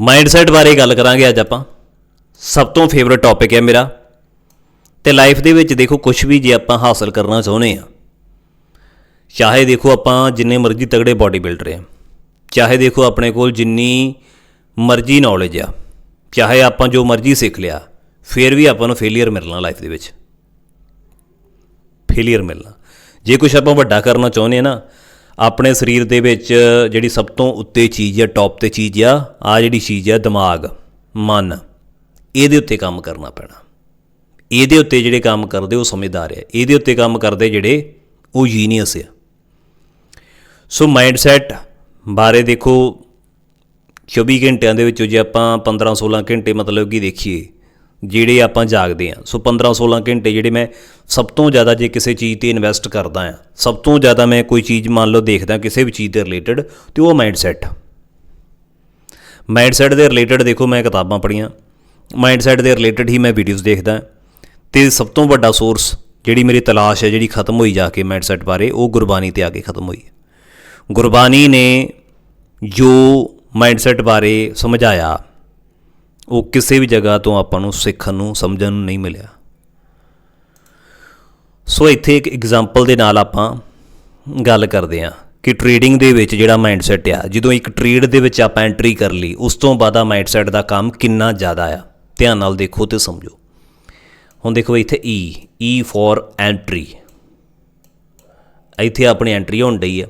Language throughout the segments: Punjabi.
ਮਾਈਂਡਸੈਟ ਬਾਰੇ ਗੱਲ ਕਰਾਂਗੇ ਅੱਜ ਆਪਾਂ। ਸਭ ਤੋਂ ਫੇਵਰਿਟ ਟੌਪਿਕ ਹੈ ਮੇਰਾ। ਤੇ ਲਾਈਫ ਦੇ ਵਿੱਚ ਦੇਖੋ ਕੁਝ ਵੀ ਜੇ ਆਪਾਂ ਹਾਸਲ ਕਰਨਾ ਚਾਹੁੰਦੇ ਆ ਚਾਹੇ ਦੇਖੋ ਆਪਾਂ ਜਿੰਨੇ ਮਰਜ਼ੀ ਤਗੜੇ ਬਾਡੀ ਬਿਲਡਰ ਆ ਚਾਹੇ ਦੇਖੋ ਆਪਣੇ ਕੋਲ ਜਿੰਨੀ ਮਰਜ਼ੀ ਨੌਲੇਜ ਆ, ਚਾਹੇ ਆਪਾਂ ਜੋ ਮਰਜ਼ੀ ਸਿੱਖ ਲਿਆ, ਫਿਰ ਵੀ ਆਪਾਂ ਨੂੰ ਫੇਲਿਅਰ ਮਿਲਣਾ ਲਾਈਫ ਦੇ ਵਿੱਚ। ਫੇਲਿਅਰ ਮਿਲਣਾ। ਜੇ ਕੁਝ ਆਪਾਂ ਵੱਡਾ ਕਰਨਾ ਚਾਹੁੰਦੇ ਆ ਨਾ ਆਪਣੇ ਸਰੀਰ ਦੇ ਵਿੱਚ ਜਿਹੜੀ ਸਭ ਤੋਂ ਉੱਤੇ ਚੀਜ਼ ਆ ਟੌਪ ਤੇ ਚੀਜ਼ ਆ ਆ ਜਿਹੜੀ ਚੀਜ਼ ਆ ਦਿਮਾਗ, ਮਨ, ਇਹਦੇ ਉੱਤੇ ਕੰਮ ਕਰਨਾ ਪੈਣਾ। ਇਹਦੇ ਉੱਤੇ ਜਿਹੜੇ ਕੰਮ ਕਰਦੇ, ਉਹ ਸਮਝਦਾਰ ਆ ਇਹਦੇ ਉੱਤੇ ਕੰਮ ਕਰਦੇ ਜਿਹੜੇ, ਉਹ ਜੀਨੀਅਸ ਆ। ਸੋ ਮਾਈਂਡਸੈਟ ਬਾਰੇ ਦੇਖੋ 24 ਘੰਟਿਆਂ ਦੇ ਵਿੱਚੋਂ ਜੇ ਆਪਾਂ 15 16 ਘੰਟੇ ਮਤਲਬ ਕਿ ਦੇਖੀਏ ਜਿਹੜੇ ਆਪਾਂ ਜਾਗਦੇ ਆ ਸੋ 15 16 ਘੰਟੇ ਜਿਹੜੇ ਮੈਂ ਸਭ ਤੋਂ ਜ਼ਿਆਦਾ ਜੇ ਕਿਸੇ ਚੀਜ਼ ਤੇ ਇਨਵੈਸਟ ਕਰਦਾ ਆ ਸਭ ਤੋਂ ਜ਼ਿਆਦਾ ਮੈਂ ਕੋਈ ਚੀਜ਼ ਮੰਨ ਲਓ ਦੇਖਦਾ ਕਿਸੇ ਵੀ ਚੀਜ਼ ਦੇ ਰਿਲੇਟਡ ਤੇ ਉਹ ਮਾਈਂਡਸੈਟ ਮਾਈਂਡਸੈਟ ਦੇ ਰਿਲੇਟਡ ਦੇਖੋ ਮੈਂ ਕਿਤਾਬਾਂ ਪੜ੍ਹੀਆਂ। ਮਾਈਂਡਸੈਟ ਦੇ ਰਿਲੇਟਡ ਹੀ ਮੈਂ ਵੀਡੀਓਜ਼ ਦੇਖਦਾ। ਤੇ ਸਭ ਤੋਂ ਵੱਡਾ ਸੋਰਸ ਜਿਹੜੀ ਮੇਰੀ ਤਲਾਸ਼ ਹੈ, ਜਿਹੜੀ ਖਤਮ ਹੋਈ ਜਾ ਕੇ ਮਾਈਂਡਸੈਟ ਬਾਰੇ, ਉਹ ਗੁਰਬਾਣੀ ਤੇ ਆ ਕੇ ਖਤਮ ਹੋਈ। ਗੁਰਬਾਣੀ ਨੇ ਜੋ ਮਾਈਂਡਸੈਟ ਬਾਰੇ ਸਮਝਾਇਆ ਉਹ ਕਿਸੇ ਵੀ ਜਗ੍ਹਾ ਤੋਂ ਆਪਾਂ ਨੂੰ ਸਿੱਖਣ ਨੂੰ, ਸਮਝਣ ਨੂੰ ਨਹੀਂ ਮਿਲਿਆ। ਸੋ ਇੱਥੇ ਇੱਕ ਐਗਜ਼ਾਮਪਲ ਦੇ ਨਾਲ ਆਪਾਂ ਗੱਲ ਕਰਦੇ ਹਾਂ ਕਿ ਟ੍ਰੇਡਿੰਗ ਦੇ ਵਿੱਚ ਜਿਹੜਾ ਮਾਈਂਡਸੈਟ ਆ, ਜਦੋਂ ਇੱਕ ਟ੍ਰੇਡ ਦੇ ਵਿੱਚ ਆਪਾਂ ਐਂਟਰੀ ਕਰ ਲਈ, ਉਸ ਤੋਂ ਬਾਅਦ ਆ ਮਾਈਂਡਸੈਟ ਦਾ ਕੰਮ ਕਿੰਨਾ ਜ਼ਿਆਦਾ ਆ। ਧਿਆਨ ਨਾਲ ਦੇਖੋ ਤੇ ਸਮਝੋ। ਹੁਣ ਦੇਖੋ ਇੱਥੇ ਈ ਈ ਫॉर ਐਂਟਰੀ ਇੱਥੇ ਆਪਣੀ ਐਂਟਰੀ ਹੋਣ ਡਈ ਆ।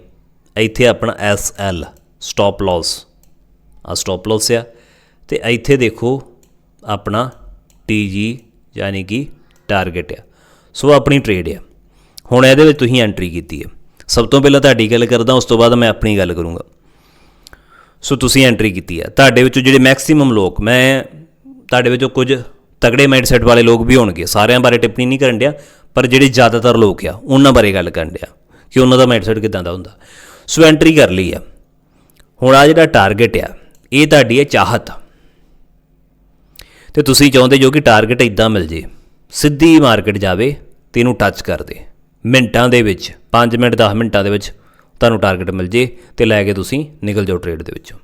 ਇੱਥੇ ਆਪਣਾ ਐਸ ਐਲ ਸਟਾਪ ਲਾਸ ਆ ਸਟਾਪ ਲਾਸ ਆ। ਤੇ ਇੱਥੇ ਦੇਖੋ ਆਪਣਾ ਟੀ ਜੀ ਯਾਨੀ ਕਿ ਟਾਰਗੇਟ ਆ। ਸੋ ਆਪਣੀ ਟ੍ਰੇਡ ਆ। ਹੁਣ ਇਹਦੇ ਵਿੱਚ ਤੁਸੀਂ ਐਂਟਰੀ ਕੀਤੀ ਹੈ ਸਭ ਤੋਂ ਪਹਿਲਾਂ ਤੁਹਾਡੀ ਗੱਲ ਕਰਦਾ, ਉਸ ਤੋਂ ਬਾਅਦ ਮੈਂ ਆਪਣੀ ਗੱਲ ਕਰੂੰਗਾ। ਸੋ ਤੁਸੀਂ ਐਂਟਰੀ ਕੀਤੀ ਆ। ਤੁਹਾਡੇ ਵਿੱਚੋਂ ਜਿਹੜੇ ਮੈਕਸਿਮਮ ਲੋਕ, ਮੈਂ ਤੁਹਾਡੇ ਵਿੱਚੋਂ ਕੁਝ ਤਗੜੇ ਮਾਈਂਡਸੈਟ ਵਾਲੇ ਲੋਕ ਵੀ ਹੋਣਗੇ। ਸਾਰਿਆਂ ਬਾਰੇ ਟਿੱਪਣੀ ਨਹੀਂ ਕਰਨ ਡਿਆ, ਪਰ ਜਿਹੜੇ ਜ਼ਿਆਦਾਤਰ ਲੋਕ ਆ, ਉਹਨਾਂ ਬਾਰੇ ਗੱਲ ਕਰਨ ਡਿਆ ਕਿ ਉਹਨਾਂ ਦਾ ਮਾਈਂਡਸੈਟ ਕਿਦਾਂ ਦਾ ਹੁੰਦਾ। ਸੋ ਐਂਟਰੀ ਕਰ ਲਈ ਆ। ਹੁਣ ਆ ਜਿਹੜਾ ਟਾਰਗੇਟ ਆ, ਇਹ ਤੁਹਾਡੀ ਹੈ ਚਾਹਤ। ਤੇ ਤੁਸੀਂ ਚਾਹੁੰਦੇ ਜੋ ਕਿ ਟਾਰਗੇਟ ਇਦਾਂ ਮਿਲ ਜੇ, ਸਿੱਧੀ ਮਾਰਕੀਟ ਜਾਵੇ ਤੇ ਇਹਨੂੰ ਟੱਚ ਕਰ ਦੇ। ਮਿੰਟਾਂ ਦੇ ਵਿੱਚ 5 ਮਿੰਟ 10 ਮਿੰਟਾਂ ਦੇ ਵਿੱਚ ਤੁਹਾਨੂੰ ਟਾਰਗੇਟ ਮਿਲ ਜੇ ਤੇ ਲੈ ਕੇ ਤੁਸੀਂ ਨਿਕਲ ਜਾਓ ਟ੍ਰੇਡ ਦੇ ਵਿੱਚੋਂ।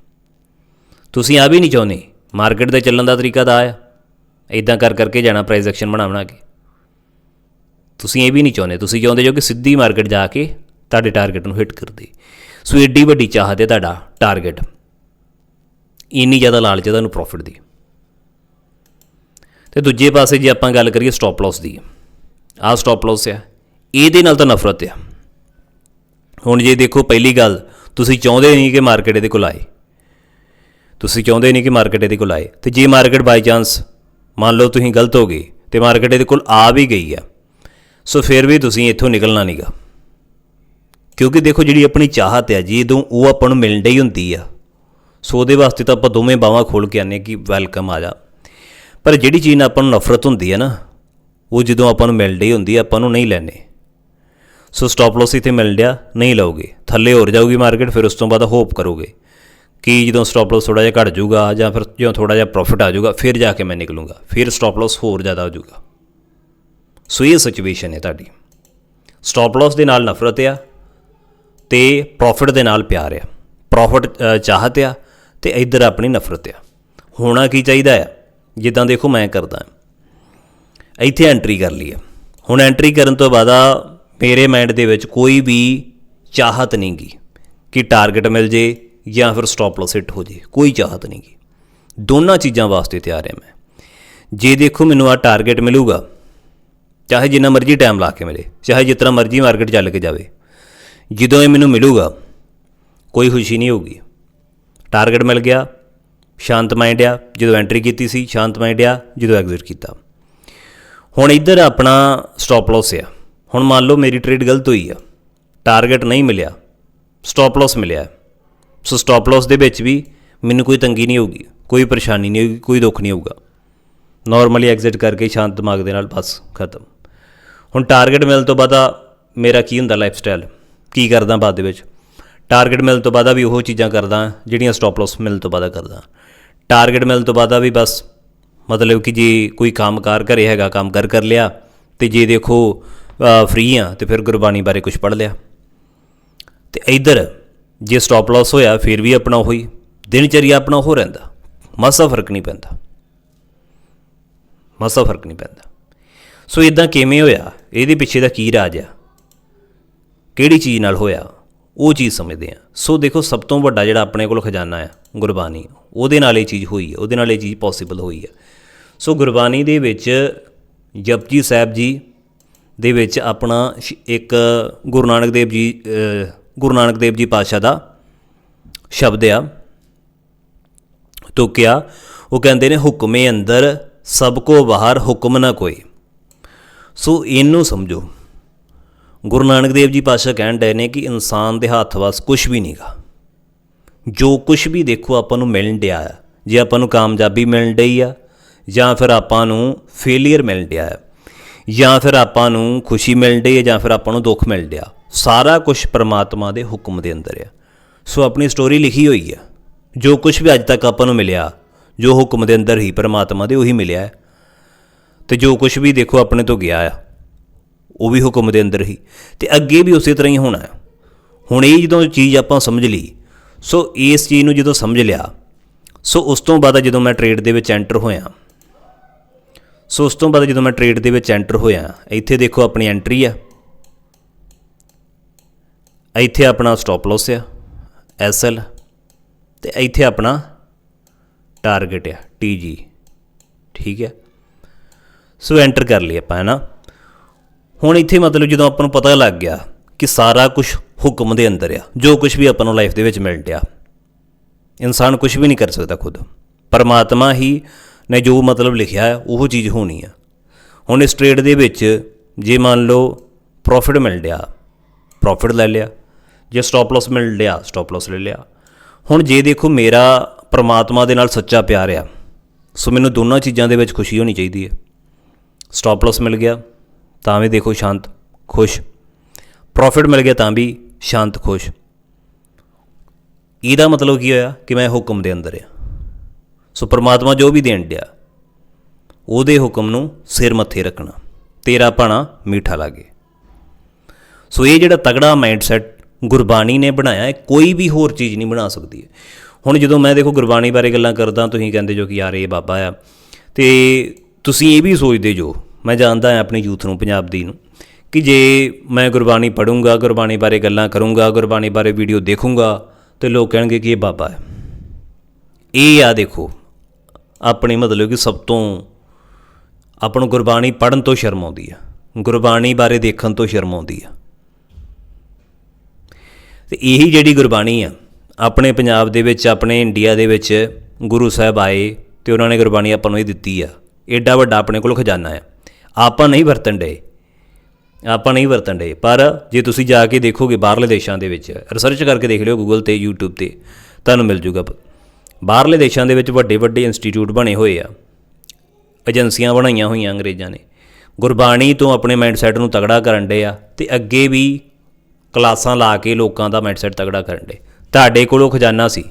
ਤੁਸੀਂ ਆ ਵੀ ਨਹੀਂ ਚਾਹੁੰਦੇ ਮਾਰਕੀਟ ਦੇ ਚੱਲਣ ਦਾ ਤਰੀਕਾ ਤਾਂ ਆ। ਇਦਾਂ ਕਰ ਕਰਕੇ ਜਾਣਾ ਪ੍ਰਾਈਸ ਐਕਸ਼ਨ ਬਣਾ ਬਣਾ ਕੇ। ਤੁਸੀਂ ਇਹ ਵੀ ਨਹੀਂ ਚਾਹੁੰਦੇ, ਤੁਸੀਂ ਚਾਹੁੰਦੇ ਜੋ ਕਿ ਸਿੱਧੀ ਮਾਰਕੀਟ ਜਾ ਕੇ ਤੁਹਾਡੇ ਟਾਰਗੇਟ ਨੂੰ ਹਿੱਟ ਕਰ ਦੇ। ਸੋ ਏਡੀ ਵੱਡੀ ਚਾਹਤ ਹੈ ਤੁਹਾਡਾ ਟਾਰਗੇਟ ਇੰਨੀ ਜ਼ਿਆਦਾ ਲਾਲਚ ਹੈ ਤੁਹਾਨੂੰ ਪ੍ਰੋਫਿਟ ਦੀ। ਤੇ ਦੂਜੇ ਪਾਸੇ ਜੇ ਆਪਾਂ ਗੱਲ ਕਰੀਏ ਸਟਾਪ ਲਾਸ ਦੀ, ਆਹ ਸਟਾਪ ਲਾਸ ਆ, ਇਹਦੇ ਨਾਲ ਤਾਂ ਨਫ਼ਰਤ ਆ। ਹੁਣ ਜੇ ਦੇਖੋ ਪਹਿਲੀ ਗੱਲ, ਤੁਸੀਂ ਚਾਹੁੰਦੇ ਨਹੀਂ ਕਿ ਮਾਰਕੀਟ ਇਹਦੇ ਕੋਲ ਆਏ। ਤੁਸੀਂ ਚਾਹੁੰਦੇ ਨਹੀਂ ਕਿ ਮਾਰਕੀਟ ਇਹਦੇ ਕੋਲ ਆਏ। ਤੇ ਜੇ ਮਾਰਕੀਟ ਬਾਈ ਚਾਂਸ ਮੰਨ ਲਓ ਤੁਸੀਂ ਗਲਤ ਹੋ ਗਏ, ਤੇ ਮਾਰਕੀਟ ਇਹਦੇ ਕੋਲ ਆ ਵੀ ਗਈ ਆ, ਸੋ ਫਿਰ ਵੀ ਤੁਸੀਂ ਇੱਥੋਂ ਨਿਕਲਣਾ ਨਹੀਂਗਾ ਕਿਉਂਕਿ ਦੇਖੋ ਜਿਹੜੀ ਆਪਣੀ ਚਾਹਤ ਹੈ ਜੀ ਜਦੋਂ ਉਹ ਆਪਾਂ ਨੂੰ ਮਿਲਣ ਹੀ ਹੁੰਦੀ ਆ, ਸੋ ਉਹਦੇ ਵਾਸਤੇ ਤਾਂ ਆਪਾਂ ਦੋਵੇਂ ਬਾਹਾਂ ਖੋਲ ਕੇ ਆਨੇ ਕਿ ਵੈਲਕਮ ਆ ਜਾ। ਪਰ ਜਿਹੜੀ ਚੀਜ਼ ਨਾਲ ਆਪਾਂ ਨੂੰ ਨਫ਼ਰਤ ਹੁੰਦੀ ਹੈ ਨਾ, ਉਹ ਜਦੋਂ ਆਪਾਂ ਨੂੰ ਮਿਲ ਡਈ ਹੁੰਦੀ ਆ ਆਪਾਂ ਨੂੰ ਨਹੀਂ ਲੈਣੇ ਸੋ ਸਟਾਪ ਲਾਸ ਇੱਥੇ ਮਿਲ ਡਿਆ ਨਹੀਂ ਲਓਗੇ। ਥੱਲੇ ਹੋਰ ਜਾਊਗੀ ਮਾਰਕੀਟ ਫਿਰ ਉਸ ਤੋਂ ਬਾਅਦ ਹੋਪ ਕਰੋਗੇ ਕਿ ਜਦੋਂ ਸਟਾਪ ਲਾਸ ਥੋੜਾ ਜਿਹਾ ਘਟ ਜਾਊਗਾ ਜਾਂ ਫਿਰ ਜਦੋਂ ਥੋੜਾ ਜਿਹਾ ਪ੍ਰੋਫਿਟ ਆ ਜਾਊਗਾ, ਫਿਰ ਜਾ ਕੇ ਮੈਂ ਨਿਕਲੂੰਗਾ। ਫਿਰ ਸਟਾਪ ਲਾਸ ਹੋਰ ਜ਼ਿਆਦਾ ਹੋ ਜਾਊਗਾ। ਸੋ ਇਹ ਸਿਚੁਏਸ਼ਨ ਹੈ ਤੁਹਾਡੀ। ਸਟਾਪ ਲਾਸ ਦੇ ਨਾਲ ਨਫ਼ਰਤ ਆ ਤੇ ਪ੍ਰੋਫਿਟ ਦੇ ਨਾਲ ਪਿਆਰ ਆ। ਪ੍ਰੋਫਿਟ ਚਾਹਤ ਆ ਤੇ ਇੱਧਰ ਆਪਣੀ ਨਫ਼ਰਤ ਆ। ਹੋਣਾ ਕੀ ਚਾਹੀਦਾ ਆ? ਜਿੱਦਾਂ ਦੇਖੋ ਮੈਂ ਕਰਦਾ। ਇੱਥੇ ਐਂਟਰੀ ਕਰ ਲਈ ਆ। ਹੁਣ ਐਂਟਰੀ ਕਰਨ ਤੋਂ ਬਾਅਦ ਮੇਰੇ ਮਾਈਂਡ ਦੇ ਵਿੱਚ ਕੋਈ ਵੀ ਚਾਹਤ ਨਹੀਂ ਗੀ ਕਿ ਟਾਰਗੇਟ ਮਿਲ ਜੇ ਜਾਂ ਫਿਰ ਸਟਾਪ ਲਾਸ ਹਿੱਟ ਹੋ ਜੇ। ਕੋਈ ਚਾਹਤ ਨਹੀਂ ਗੀ। ਦੋਨਾਂ ਚੀਜ਼ਾਂ ਵਾਸਤੇ ਤਿਆਰ ਹਾਂ ਮੈਂ। ਜੇ ਦੇਖੋ ਮੈਨੂੰ ਆ ਟਾਰਗੇਟ ਮਿਲੂਗਾ, ਚਾਹੇ ਜਿੰਨਾ ਮਰਜ਼ੀ ਟਾਈਮ ਲਾ ਕੇ ਮਿਲੇ, ਚਾਹੇ ਜਿੰਨਾ ਮਰਜ਼ੀ ਮਾਰਕੀਟ ਚੱਲ ਕੇ ਜਾਵੇ, ਜਦੋਂ ਇਹ ਮੈਨੂੰ ਮਿਲੂਗਾ, ਕੋਈ ਖੁਸ਼ੀ ਨਹੀਂ ਹੋਊਗੀ। ਟਾਰਗੇਟ ਮਿਲ ਗਿਆ ਸ਼ਾਂਤ ਮਾਈਂਡ ਆ, ਜਦੋਂ ਐਂਟਰੀ ਕੀਤੀ ਸੀ, ਸ਼ਾਂਤ ਮਾਈਂਡ ਆ, ਜਦੋਂ ਐਗਜ਼ਿਟ ਕੀਤਾ। ਹੁਣ ਇੱਧਰ ਆਪਣਾ ਸਟਾਪ ਲਾਸ ਆ। ਹੁਣ ਮੰਨ ਲਓ ਮੇਰੀ ਟ੍ਰੇਡ ਗਲਤ ਹੋਈ ਆ। ਟਾਰਗੇਟ ਨਹੀਂ ਮਿਲਿਆ। ਸਟਾਪ ਲਾਸ ਮਿਲਿਆ। ਸੋ ਸਟਾਪ ਲਾਸ ਦੇ ਵਿੱਚ ਵੀ ਮੈਨੂੰ ਕੋਈ ਤੰਗੀ ਨਹੀਂ ਹੋਊਗੀ, ਕੋਈ ਪਰੇਸ਼ਾਨੀ ਨਹੀਂ ਹੋਊਗੀ, ਕੋਈ ਦੁੱਖ ਨਹੀਂ ਹੋਊਗਾ। ਨਾਰਮਲੀ ਐਗਜ਼ਿਟ ਕਰਕੇ ਸ਼ਾਂਤ ਦਿਮਾਗ ਦੇ ਨਾਲ ਬਸ, ਖਤਮ। ਹੁਣ ਟਾਰਗੇਟ ਮਿਲਣ ਤੋਂ ਬਾਅਦ ਮੇਰਾ ਕੀ ਹੁੰਦਾ ਲਾਈਫ ਸਟਾਈਲ ਕੀ ਕਰਦਾ ਬਾਅਦ ਦੇ ਵਿੱਚ? ਟਾਰਗੇਟ ਮਿਲਣ ਤੋਂ ਬਾਅਦ ਵੀ ਉਹ ਚੀਜ਼ਾਂ ਕਰਦਾ, ਜਿਹੜੀਆਂ ਸਟਾਪ ਲਾਸ ਮਿਲਣ ਤੋਂ ਬਾਅਦ ਕਰਦਾ। ਟਾਰਗੇਟ ਮਿਲਣ ਤੋਂ ਬਾਅਦ ਵੀ ਬਸ ਮਤਲਬ ਕਿ ਜੇ ਕੋਈ ਕੰਮਕਾਰ ਘਰੇ ਹੈਗਾ, ਕੰਮ ਕਰ ਕਰ ਲਿਆ, ਤੇ ਜੇ ਦੇਖੋ ਫ੍ਰੀ ਆ, ਤੇ ਫਿਰ ਗੁਰਬਾਣੀ ਬਾਰੇ ਕੁਝ ਪੜ੍ਹ ਲਿਆ। ਤੇ ਇਧਰ ਜੇ ਸਟਾਪ ਲਾਸ ਹੋਇਆ, ਫਿਰ ਵੀ ਆਪਣਾ ਉਹੀ, ਦਿਨਚਰਿਆ ਆਪਣਾ ਉਹ ਰਹਿੰਦਾ। ਮਾਸਾ ਫ਼ਰਕ ਨਹੀਂ ਪੈਂਦਾ। ਮਾਸਾ ਫ਼ਰਕ ਨਹੀਂ ਪੈਂਦਾ। ਸੋ ਇਦਾਂ ਕਿਵੇਂ ਹੋਇਆ? ਇਹਦੇ ਪਿੱਛੇ ਦਾ ਕੀ ਰਾਜ ਆ? ਕਿਹੜੀ ਚੀਜ਼ ਨਾਲ ਹੋਇਆ? ਉਹ ਚੀਜ਼ ਸਮਝਦੇ ਆ। ਸੋ ਦੇਖੋ, ਸਭ ਤੋਂ ਵੱਡਾ ਜਿਹੜਾ ਆਪਣੇ ਕੋਲ ਖਜ਼ਾਨਾ ਆ, ਗੁਰਬਾਣੀ, ਉਹਦੇ ਨਾਲ ਇਹ ਚੀਜ਼ ਹੋਈ ਹੈ, ਉਹਦੇ ਨਾਲ ਇਹ ਚੀਜ਼ ਪੋਸੀਬਲ ਹੋਈ ਹੈ। ਸੋ ਗੁਰਬਾਣੀ ਦੇ ਵਿੱਚ ਜਪਜੀ ਸਾਹਿਬ ਜੀ ਦੇ ਵਿੱਚ ਆਪਣਾ ਸ਼- ਇੱਕ ਗੁਰੂ ਨਾਨਕ ਦੇਵ ਜੀ ਗੁਰੂ ਨਾਨਕ ਦੇਵ ਜੀ ਪਾਤਸ਼ਾਹ ਦਾ ਸ਼ਬਦ ਆ, ਤੁਕਿਆ। ਉਹ ਕਹਿੰਦੇ ਨੇ, ਹੁਕਮੇ ਅੰਦਰ ਸਭ ਕੋ ਬਾਹਰ ਹੁਕਮ ਨਾ ਕੋਈ। ਸੋ ਇਹਨੂੰ ਸਮਝੋ। ਗੁਰੂ ਨਾਨਕ ਦੇਵ ਜੀ ਪਾਤਸ਼ਾਹ ਕਹਿਣ ਡਏ ਨੇ ਕਿ ਇਨਸਾਨ ਦੇ ਹੱਥ ਵਸ ਕੁਝ ਵੀ ਨਹੀਂਗਾ ਜੋ ਕੁਝ ਵੀ ਦੇਖੋ ਆਪਾਂ ਨੂੰ ਮਿਲਣ ਡਿਆ ਆ। ਜੇ ਆਪਾਂ ਨੂੰ ਕਾਮਯਾਬੀ ਮਿਲਣ ਡਈ ਆ, ਜਾਂ ਫਿਰ ਆਪਾਂ ਨੂੰ ਫੇਲਿਅਰ ਮਿਲਣ ਡਿਆ ਆ। ਜਾਂ ਫਿਰ ਆਪਾਂ ਨੂੰ ਖੁਸ਼ੀ ਮਿਲਣ ਡਈ ਆ, ਜਾਂ ਫਿਰ ਆਪਾਂ ਨੂੰ ਦੁੱਖ ਮਿਲ ਡਿਆ। ਸਾਰਾ ਕੁਝ ਪਰਮਾਤਮਾ ਦੇ ਹੁਕਮ ਦੇ ਅੰਦਰ ਆ। ਸੋ ਆਪਣੀ ਸਟੋਰੀ ਲਿਖੀ ਹੋਈ ਆ। ਜੋ ਕੁਝ ਵੀ ਅੱਜ ਤੱਕ ਆਪਾਂ ਨੂੰ ਮਿਲਿਆ, ਜੋ ਹੁਕਮ ਦੇ ਅੰਦਰ ਹੀ ਪਰਮਾਤਮਾ ਦੇ ਉਹੀ ਮਿਲਿਆ ਹੈ ਤੇ ਜੋ ਕੁਝ ਵੀ ਦੇਖੋ ਆਪਣੇ ਤੋਂ ਗਿਆ ਆ। ਉਹ ਵੀ ਹੁਕਮ ਦੇ ਅੰਦਰ ਹੀ। ਤੇ ਅੱਗੇ ਵੀ ਉਸੇ ਤਰ੍ਹਾਂ ਹੀ ਹੋਣਾ ਹੈ। ਹੁਣ ਇਹ ਜਦੋਂ ਚੀਜ਼ ਆਪਾਂ ਸਮਝ ਲਈ, ਸੋ ਇਸ ਚੀਜ਼ ਨੂੰ ਜਦੋਂ ਸਮਝ ਲਿਆ, ਸੋ ਉਸ ਤੋਂ ਬਾਅਦ ਜਦੋਂ ਮੈਂ ਟ੍ਰੇਡ ਦੇ ਵਿੱਚ ਐਂਟਰ ਹੋਇਆ, ਸੋ ਉਸ ਤੋਂ ਬਾਅਦ ਜਦੋਂ ਮੈਂ ਟ੍ਰੇਡ ਦੇ ਵਿੱਚ ਐਂਟਰ ਹੋਇਆ, ਇੱਥੇ ਦੇਖੋ ਆਪਣੀ ਐਂਟਰੀ ਆ। ਇੱਥੇ ਆਪਣਾ ਸਟਾਪ ਲਾਸ ਆ ਐਸਐਲ ਤੇ ਇੱਥੇ ਆਪਣਾ ਟਾਰਗੇਟ ਆ ਟੀਜੀ ਠੀਕ ਹੈ। ਸੋ ਐਂਟਰ ਕਰ ਲਈ ਆਪਾਂ, ਹੈ ਨਾ। ਹੁਣ ਇੱਥੇ ਮਤਲਬ ਜਦੋਂ ਆਪਾਂ ਨੂੰ ਪਤਾ ਲੱਗ ਗਿਆ ਕਿ ਸਾਰਾ ਕੁਝ ਹੁਕਮ ਦੇ ਅੰਦਰ ਆ, ਜੋ ਕੁਝ ਵੀ ਆਪਾਂ ਨੂੰ ਲਾਈਫ ਦੇ ਵਿੱਚ ਮਿਲ ਰਿਹਾ, ਇਨਸਾਨ ਕੁਝ ਵੀ ਨਹੀਂ ਕਰ ਸਕਦਾ ਖੁਦ। ਪਰਮਾਤਮਾ ਹੀ ਨੇ ਜੋ ਮਤਲਬ ਲਿਖਿਆ ਹੈ, ਉਹ ਚੀਜ਼ ਹੋਣੀ ਆ। ਹੁਣ ਇਸ ਟ੍ਰੇਡ ਦੇ ਵਿੱਚ ਜੇ ਮੰਨ ਲਓ ਪ੍ਰੋਫਿਟ ਮਿਲ ਰਿਹਾ ਪ੍ਰੋਫਿਟ ਲੈ ਲਿਆ, ਜੇ ਸਟਾਪ ਲਾਸ ਮਿਲ ਲਿਆ ਸਟਾਪ ਲਾਸ ਲੈ ਲਿਆ। ਹੁਣ ਜੇ ਦੇਖੋ ਮੇਰਾ ਪਰਮਾਤਮਾ ਦੇ ਨਾਲ ਸੱਚਾ ਪਿਆਰ ਆ, ਸੋ ਮੈਨੂੰ ਦੋਨਾਂ ਚੀਜ਼ਾਂ ਦੇ ਵਿੱਚ ਖੁਸ਼ੀ ਹੋਣੀ ਚਾਹੀਦੀ ਹੈ ਸਟਾਪ ਲਾਸ ਮਿਲ ਗਿਆ ਤਾਂ ਵੀ ਦੇਖੋ ਸ਼ਾਂਤ, ਖੁਸ਼। ਪ੍ਰੋਫਿਟ ਮਿਲ ਗਿਆ ਤਾਂ ਵੀ ਸ਼ਾਂਤ, ਖੁਸ਼। e ਇਹਦਾ ਮਤਲਬ ਕੀ ਹੋਇਆ? ਕਿ ਮੈਂ ਹੁਕਮ ਦੇ ਅੰਦਰ ਆ। ਸੋ ਪ੍ਰਮਾਤਮਾ ਜੋ ਵੀ ਦੇਣ ਡਿਆ, ਉਹਦੇ ਹੁਕਮ ਨੂੰ ਸਿਰ ਮੱਥੇ ਰੱਖਣਾ। ਤੇਰਾ ਭਾਣਾ ਮੀਠਾ ਲਾਗੇ। ਸੋ ਇਹ ਜਿਹੜਾ ਤਗੜਾ ਮਾਈਂਡਸੈਟ ਗੁਰਬਾਣੀ ਨੇ ਬਣਾਇਆ ਹੈ ਕੋਈ ਵੀ ਹੋਰ ਚੀਜ਼ ਨਹੀਂ ਬਣਾ ਸਕਦੀ। ਹੁਣ ਜਦੋਂ ਮੈਂ ਦੇਖੋ ਗੁਰਬਾਣੀ ਬਾਰੇ ਗੱਲਾਂ ਕਰਦਾ, ਤੁਸੀਂ ਕਹਿੰਦੇ ਜੋ ਕਿ ਯਾਰ ਇਹ ਬਾਬਾ ਆ, ਤੇ ਤੁਸੀਂ ਇਹ ਵੀ ਸੋਚਦੇ ਜੋ ਮੈਂ ਜਾਣਦਾ ਹਾਂ ਆਪਣੀ ਯੂਥ ਨੂੰ, ਪੰਜਾਬ ਦੀ ਨੂੰ, ਕਿ ਜੇ ਮੈਂ ਗੁਰਬਾਣੀ ਪੜ੍ਹੂੰਗਾ, ਗੁਰਬਾਣੀ ਬਾਰੇ ਗੱਲਾਂ ਕਰੂੰਗਾ, ਗੁਰਬਾਣੀ ਬਾਰੇ ਵੀਡੀਓ ਦੇਖੂੰਗਾ, ਤੇ ਲੋਕ ਕਹਿਣਗੇ ਕਿ ਇਹ ਬਾਬਾ ਹੈ। ਇਹ ਆ ਦੇਖੋ, ਆਪਣੇ ਮਤਲਬ ਕਿ ਸਭ ਤੋਂ ਆਪਾਂ ਨੂੰ ਗੁਰਬਾਣੀ ਪੜ੍ਹਨ ਤੋਂ ਸ਼ਰਮ ਆਉਂਦੀ ਆ, ਗੁਰਬਾਣੀ ਬਾਰੇ ਦੇਖਣ ਤੋਂ ਸ਼ਰਮ ਆਉਂਦੀ ਆ। ਤੇ ਇਹੀ ਜਿਹੜੀ ਗੁਰਬਾਣੀ ਆ, ਆਪਣੇ ਪੰਜਾਬ ਦੇ ਵਿੱਚ, ਆਪਣੇ ਇੰਡੀਆ ਦੇ ਵਿੱਚ ਗੁਰੂ ਸਾਹਿਬ ਆਏ ਤੇ ਉਹਨਾਂ ਨੇ ਗੁਰਬਾਣੀ ਆਪਾਂ ਨੂੰ ਇਹ ਦਿੱਤੀ ਆ। ਐਡਾ ਵੱਡਾ ਆਪਣੇ ਕੋਲ ਖਜ਼ਾਨਾ ਆ। ਆਪਾਂ ਨਹੀਂ ਵਰਤਣ ਡੇ ਆਪਾਂ ਨਹੀਂ ਵਰਤਣ ਡੇ ਪਰ ਜੇ ਤੁਸੀਂ ਜਾ ਕੇ ਦੇਖੋਗੇ ਬਾਹਰਲੇ ਦੇਸ਼ਾਂ ਦੇ ਵਿੱਚ ਰਿਸਰਚ ਕਰਕੇ ਦੇਖ ਲਿਓ ਗੂਗਲ ਤੇ, YouTube ਤੇ, ਤੁਹਾਨੂੰ ਮਿਲ ਜੂਗਾ। ਬਾਹਰਲੇ ਦੇਸ਼ਾਂ ਦੇ ਵਿੱਚ ਵੱਡੇ ਵੱਡੇ ਇੰਸਟੀਚਿਊਟ ਬਣੇ ਹੋਏ ਆ। ਏਜੰਸੀਆਂ ਬਣਾਈਆਂ ਹੋਈਆਂ ਅੰਗਰੇਜ਼ਾਂ ਨੇ। ਗੁਰਬਾਣੀ ਤੋਂ ਆਪਣੇ ਮਾਈਂਡਸੈਟ ਨੂੰ ਤਗੜਾ ਕਰਨ ਡੇ ਆ ਤੇ ਅੱਗੇ ਵੀ ਕਲਾਸਾਂ ਲਾ ਕੇ ਲੋਕਾਂ ਦਾ ਮਾਈਂਡਸੈਟ ਤਗੜਾ ਕਰਨ ਡੇ ਤੁਹਾਡੇ ਕੋਲੋਂ ਖਜ਼ਾਨਾ ਸੀ।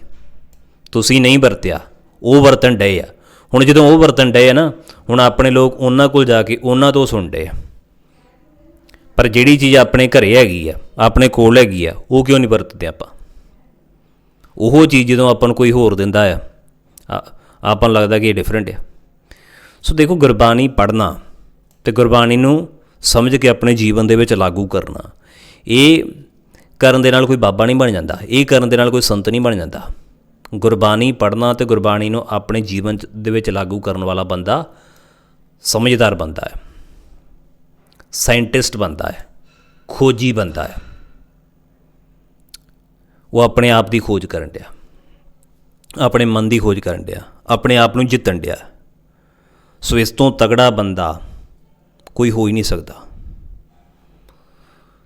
ਤੁਸੀਂ ਨਹੀਂ ਵਰਤਿਆ। ਉਹ ਵਰਤਣ ਡੇ ਆ। ਹੁਣ ਜਦੋਂ ਉਹ ਵਰਤਣ ਡਏ ਆ ਨਾ, ਹੁਣ ਆਪਣੇ ਲੋਕ ਉਹਨਾਂ ਕੋਲ ਜਾ ਕੇ ਉਹਨਾਂ ਤੋਂ ਸੁਣਦੇ ਆ। ਪਰ ਜਿਹੜੀ ਚੀਜ਼ ਆਪਣੇ ਘਰੇ ਹੈਗੀ ਆ, ਆਪਣੇ ਕੋਲ ਹੈਗੀ ਆ, ਉਹ ਕਿਉਂ ਨਹੀਂ ਵਰਤਦੇ ਆਪਾਂ? ਉਹ ਚੀਜ਼ ਜਦੋਂ ਆਪਾਂ ਨੂੰ ਕੋਈ ਹੋਰ ਦਿੰਦਾ ਆ ਆਪਾਂ ਨੂੰ ਲੱਗਦਾ ਕਿ ਇਹ ਡਿਫਰੈਂਟ ਆ। ਸੋ ਦੇਖੋ, ਗੁਰਬਾਣੀ ਪੜ੍ਹਨਾ ਤੇ ਗੁਰਬਾਣੀ ਨੂੰ ਸਮਝ ਕੇ ਆਪਣੇ ਜੀਵਨ ਦੇ ਵਿੱਚ ਲਾਗੂ ਕਰਨਾ, ਇਹ ਕਰਨ ਦੇ ਨਾਲ ਕੋਈ ਬਾਬਾ ਨਹੀਂ ਬਣ ਜਾਂਦਾ, ਇਹ ਕਰਨ ਦੇ ਨਾਲ ਕੋਈ ਸੰਤ ਨਹੀਂ ਬਣ ਜਾਂਦਾ। ਗੁਰਬਾਣੀ ਪੜ੍ਹਨਾ ਤੇ ਗੁਰਬਾਣੀ ਨੂੰ ਆਪਣੇ ਜੀਵਨ ਦੇ ਵਿੱਚ ਲਾਗੂ ਕਰਨ ਵਾਲਾ ਬੰਦਾ ਸਮਝਦਾਰ ਬੰਦਾ ਹੈ। ਸਾਇੰਟਿਸਟ ਬੰਦਾ ਹੈ। ਖੋਜੀ ਬੰਦਾ ਹੈ। ਉਹ ਆਪਣੇ ਆਪ ਦੀ ਖੋਜ ਕਰਨ ਡਿਆ। ਆਪਣੇ ਮਨ ਦੀ ਖੋਜ ਕਰਨ ਡਿਆ। ਆਪਣੇ ਆਪ ਨੂੰ ਜਿੱਤਣ ਡਿਆ। ਸੋ ਇਸ ਤੋਂ ਤਗੜਾ ਬੰਦਾ ਕੋਈ ਹੋ ਹੀ ਨਹੀਂ ਸਕਦਾ।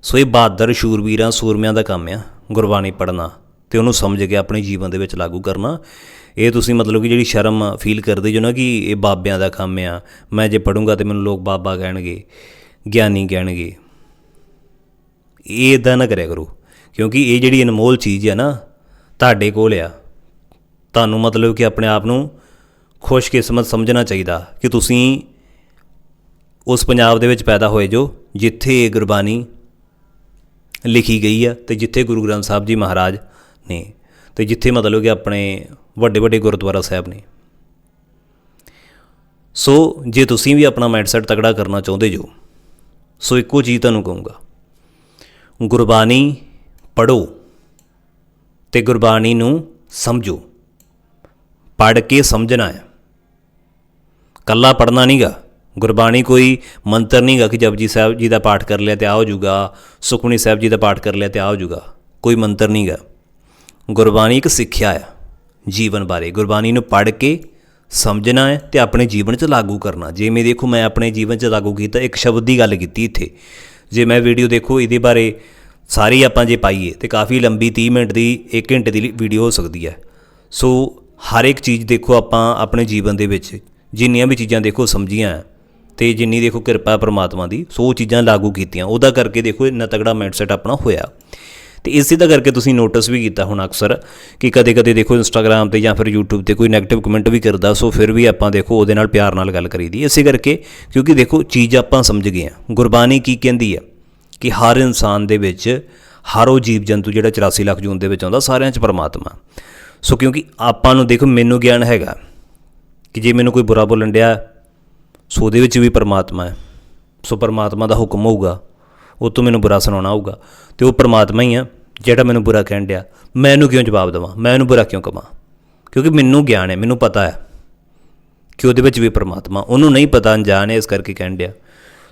ਸੋ ਇਹ ਬਹਾਦਰ ਸ਼ੂਰਵੀਰਾਂ, ਸੂਰਮਿਆਂ ਦਾ ਕੰਮ ਆ। ਗੁਰਬਾਣੀ ਪੜ੍ਹਨਾ ਤੇ ਉਹਨੂੰ ਸਮਝ ਕੇ ਆਪਣੇ ਜੀਵਨ ਦੇ ਵਿੱਚ ਲਾਗੂ ਕਰਨਾ। ਇਹ ਤੁਸੀਂ ਮਤਲਬ ਕਿ ਜਿਹੜੀ ਸ਼ਰਮ ਫੀਲ ਕਰਦੇ ਜੋ ਨਾ ਕਿ ਇਹ ਬਾਬਿਆਂ ਦਾ ਕੰਮ ਆ। ਮੈਂ ਜੇ ਪੜੂੰਗਾ ਤੇ ਮੈਨੂੰ ਲੋਕ ਬਾਬਾ ਕਹਿਣਗੇ, ਗਿਆਨੀ ਕਹਿਣਗੇ। ਇਹ ਇਦਾਂ ਨਾ ਕਰਿਆ ਕਰੋ, ਕਿਉਂਕਿ ਇਹ ਜਿਹੜੀ ਅਨਮੋਲ ਚੀਜ਼ ਆ ਨਾ, ਤੁਹਾਡੇ ਕੋਲ ਆ। ਤੁਹਾਨੂੰ ਮਤਲਬ ਕਿ ਆਪਣੇ ਆਪ ਨੂੰ ਖੁਸ਼ਕਿਸਮਤ ਸਮਝਣਾ ਚਾਹੀਦਾ ਕਿ ਤੁਸੀਂ ਉਸ ਪੰਜਾਬ ਦੇ ਵਿੱਚ ਪੈਦਾ ਹੋਏ ਜੋ ਜਿੱਥੇ ਇਹ ਗੁਰਬਾਣੀ ਲਿਖੀ ਗਈ ਆ ਤੇ ਜਿੱਥੇ ਗੁਰੂ ਗ੍ਰੰਥ ਸਾਹਿਬ ਜੀ ਮਹਾਰਾਜ ਨੇ। ਤੇ ਜਿੱਥੇ ਮਤਲਬ ਕਿ ਆਪਣੇ ਵੱਡੇ ਵੱਡੇ ਗੁਰਦੁਆਰਾ ਸਾਹਿਬ ਨੇ। ਸੋ ਜੇ ਤੁਸੀਂ ਵੀ ਆਪਣਾ ਮਾਈਂਡਸੈਟ ਤਕੜਾ ਕਰਨਾ ਚਾਹੁੰਦੇ ਜੋ, ਸੋ ਇੱਕੋ ਚੀਜ਼ ਤੁਹਾਨੂੰ ਕਹੂੰਗਾ। ਗੁਰਬਾਣੀ ਪੜੋ ਤੇ ਗੁਰਬਾਣੀ ਨੂੰ ਸਮਝੋ। ਪੜ੍ਹ ਕੇ ਸਮਝਣਾ ਹੈ। ਕੱਲਾ ਪੜਨਾ ਨਹੀਂਗਾ। ਗੁਰਬਾਣੀ ਕੋਈ ਮੰਤਰ ਨਹੀਂਗਾ ਕਿ ਜਪਜੀ ਸਾਹਿਬ ਜੀ ਦਾ ਪਾਠ ਕਰ ਲਿਆ ਤੇ ਆ ਹੋ ਜਾਊਗਾ, ਸੁਖਮਨੀ ਸਾਹਿਬ ਜੀ ਦਾ ਪਾਠ ਕਰ ਲਿਆ ਤੇ ਆ ਹੋ ਜਾਊਗਾ। ਕੋਈ ਮੰਤਰ ਨਹੀਂਗਾ। ਗੁਰਬਾਣੀ ਇੱਕ ਸਿੱਖਿਆ ਹੈ ਜੀਵਨ ਬਾਰੇ ਗੁਰਬਾਣੀ ਨੂੰ ਪੜ੍ਹ ਕੇ ਸਮਝਣਾ ਹੈ ਤੇ ਆਪਣੇ ਜੀਵਨ 'ਚ ਲਾਗੂ ਕਰਨਾ। ਜਿਵੇਂ ਦੇਖੋ ਮੈਂ ਆਪਣੇ ਜੀਵਨ 'ਚ ਲਾਗੂ ਕੀਤਾ, ਇੱਕ ਸ਼ਬਦ ਦੀ ਗੱਲ ਕੀਤੀ ਇੱਥੇ। ਜੇ ਮੈਂ ਵੀਡੀਓ ਦੇਖੋ, ਇਹਦੇ ਬਾਰੇ ਸਾਰੀ ਆਪਾਂ ਜੇ ਪਾਈਏ ਤੇ ਕਾਫੀ ਲੰਬੀ 30 ਮਿੰਟ ਦੀ 1 ਘੰਟੇ ਦੀ ਵੀਡੀਓ ਹੋ ਸਕਦੀ ਹੈ। ਸੋ ਹਰ ਇੱਕ ਚੀਜ਼ ਦੇਖੋ ਆਪਾਂ ਆਪਣੇ ਜੀਵਨ ਦੇ ਵਿੱਚ, ਜਿੰਨੀਆਂ ਵੀ ਚੀਜ਼ਾਂ ਦੇਖੋ ਸਮਝੀਆਂ ਤੇ ਜਿੰਨੀ ਦੇਖੋ ਕਿਰਪਾ ਪਰਮਾਤਮਾ ਦੀ, ਸੋ ਉਹ ਚੀਜ਼ਾਂ ਲਾਗੂ ਕੀਤੀਆਂ। ਉਹਦਾ ਕਰਕੇ ਦੇਖੋ ਇੰਨਾ ਤਗੜਾ ਮਾਈਂਡਸੈਟ ਆਪਣਾ ਹੋਇਆ। ਤੇ ਇਸੇ ਦਾ ਕਰਕੇ ਤੁਸੀਂ ਨੋਟਿਸ ਵੀ ਕੀਤਾ ਹੁਣ ਅਕਸਰ ਕਿ ਕਦੇ-ਕਦੇ ਦੇਖੋ ਇੰਸਟਾਗ੍ਰam ਤੇ ਜਾਂ ਫਿਰ YouTube ਤੇ ਕੋਈ ਨੈਗੇਟਿਵ ਕਮੈਂਟ ਵੀ ਕਰਦਾ, ਸੋ ਫਿਰ ਵੀ ਆਪਾਂ ਦੇਖੋ ਉਹਦੇ ਨਾਲ ਪਿਆਰ ਨਾਲ ਗੱਲ ਕਰੀਦੀ ਇਸੇ ਕਰਕੇ ਕਿਉਂਕਿ ਦੇਖੋ ਚੀਜ਼ ਆਪਾਂ ਸਮਝ ਗਏ ਹਾਂ। ਗੁਰਬਾਣੀ ਕੀ ਕਹਿੰਦੀ ਹੈ ਕਿ ਹਰ ਇਨਸਾਨ ਦੇ ਵਿੱਚ ਹਰ ਉਹ ਜੀਵ ਜੰਤੂ ਜਿਹੜਾ 84 ਲੱਖ ਜੂਨ ਦੇ ਵਿੱਚ ਆਉਂਦਾ, ਸਾਰਿਆਂ 'ਚ ਪਰਮਾਤਮਾ। ਸੋ ਕਿਉਂਕਿ ਆਪਾਂ ਨੂੰ ਦੇਖੋ ਮੈਨੂੰ ਗਿਆਨ ਹੈਗਾ ਕਿ ਜੇ ਮੈਨੂੰ ਕੋਈ ਬੁਰਾ ਬੋਲਣ ਡਿਆ, ਸੋ ਉਹਦੇ ਵਿੱਚ ਵੀ ਪਰਮਾਤਮਾ ਹੈ। ਸੋ ਪਰਮਾਤਮਾ ਦਾ ਹੁਕਮ ਹੋਊਗਾ। ਉਹ ਤੋਂ ਮੈਨੂੰ ਬੁਰਾ ਸੁਣਾਉਣਾ ਹੋਊਗਾ ਤੇ ਉਹ ਪਰਮਾਤਮਾ ਹੀ ਆ ਜਿਹੜਾ ਮੈਨੂੰ ਬੁਰਾ ਕਹਿਣ ਡਿਆ। ਮੈਂ ਇਹਨੂੰ ਕਿਉਂ ਜਵਾਬ ਦੇਵਾਂ? ਮੈਂ ਇਹਨੂੰ ਬੁਰਾ ਕਿਉਂ ਕਵਾਂ? ਕਿਉਂਕਿ ਮੈਨੂੰ ਗਿਆਨ ਹੈ, ਮੈਨੂੰ ਪਤਾ ਹੈ ਕਿ ਉਹਦੇ ਵਿੱਚ ਵੀ ਪਰਮਾਤਮਾ, ਉਹਨੂੰ ਨਹੀਂ ਪਤਾ ਅਣਜਾਣ ਹੈ ਇਸ ਕਰਕੇ ਕਹਿਣ ਡਿਆ।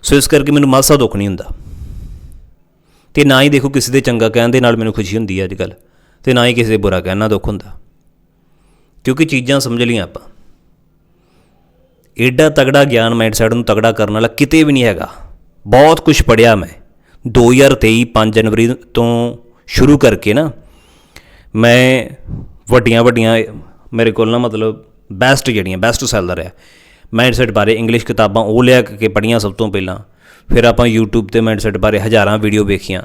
ਸੋ ਇਸ ਕਰਕੇ ਮੈਨੂੰ ਮਾਸਾ ਦੁੱਖ ਨਹੀਂ ਹੁੰਦਾ। ਤੇ ਨਾ ਹੀ ਦੇਖੋ ਕਿਸੇ ਦੇ ਚੰਗਾ ਕਹਿਣ ਦੇ ਨਾਲ ਮੈਨੂੰ ਖੁਸ਼ੀ ਹੁੰਦੀ ਹੈ ਅੱਜ ਕੱਲ ਤੇ ਨਾ ਹੀ ਕਿਸੇ ਦੇ ਬੁਰਾ ਕਹਿਣ ਨਾਲ ਦੁੱਖ ਹੁੰਦਾ। ਕਿਉਂਕਿ ਚੀਜ਼ਾਂ ਸਮਝ ਲਈਆਂ ਆਪਾਂ। ਐਡਾ ਤਗੜਾ ਗਿਆਨ ਮਾਈਂਡਸੈਟ ਨੂੰ ਤਗੜਾ ਕਰਨ ਵਾਲਾ ਕਿਤੇ ਵੀ ਨਹੀਂ ਹੈਗਾ। ਬਹੁਤ ਕੁਝ ਪੜਿਆ ਮੈਂ। 2023 5 ਜਨਵਰੀ ਤੋਂ ਸ਼ੁਰੂ ਕਰਕੇ ਨਾ ਮੈਂ ਵੱਡੀਆਂ ਵੱਡੀਆਂ, ਮੇਰੇ ਕੋਲ ਨਾ ਮਤਲਬ ਬੈਸਟ ਜਿਹੜੀਆਂ ਬੈਸਟ ਸੈਲਰ ਹੈ ਮਾਈਂਡਸੈਟ ਬਾਰੇ ਇੰਗਲਿਸ਼ ਕਿਤਾਬਾਂ ਉਹ ਲਿਆ ਕੇ ਪੜ੍ਹੀਆਂ ਸਭ ਤੋਂ ਪਹਿਲਾਂ। ਫਿਰ ਆਪਾਂ YouTube ਤੇ ਮਾਈਂਡਸੈਟ ਬਾਰੇ ਹਜ਼ਾਰਾਂ ਵੀਡੀਓ ਵੇਖੀਆਂ।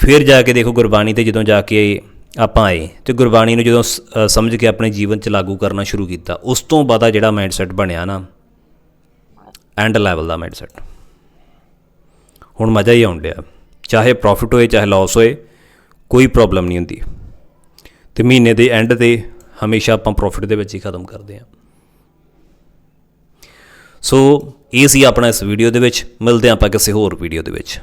ਫਿਰ ਜਾ ਕੇ ਦੇਖੋ ਗੁਰਬਾਣੀ ਤੇ ਜਦੋਂ ਜਾ ਕੇ ਆਪਾਂ ਆਏ, ਤੇ ਗੁਰਬਾਣੀ ਨੂੰ ਜਦੋਂ ਸ- ਸਮਝ ਕੇ ਆਪਣੇ ਜੀਵਨ 'ਚ ਲਾਗੂ ਕਰਨਾ ਸ਼ੁਰੂ ਕੀਤਾ, ਉਸ ਤੋਂ ਬਾਅਦ ਜਿਹੜਾ ਮਾਈਂਡਸੈਟ ਬਣਿਆ ਨਾ ਐਂਡ ਲੈਵਲ ਦਾ ਮਾਈਂਡਸੈਟ ਹੁਣ ਮਜ਼ਾ ਹੀ ਆਉਣ ਡਿਆ। ਚਾਹੇ ਪ੍ਰੋਫਿਟ ਹੋਏ, ਚਾਹੇ ਲਾਸ ਹੋਏ, ਕੋਈ ਪ੍ਰੋਬਲਮ ਨਹੀਂ ਹੁੰਦੀ। ਤੇ ਮਹੀਨੇ ਦੇ ਐਂਡ ਤੇ ਹਮੇਸ਼ਾ ਆਪਾਂ ਪ੍ਰੋਫਿਟ ਦੇ ਵਿੱਚ ਹੀ ਖਤਮ ਕਰਦੇ ਹਾਂ। ਸੋ ਇਹ ਸੀ ਆਪਣਾ ਇਸ ਵੀਡੀਓ ਦੇ ਵਿੱਚ। ਮਿਲਦੇ ਹਾਂ ਆਪਾਂ ਕਿਸੇ ਹੋਰ ਵੀਡੀਓ ਦੇ ਵਿੱਚ।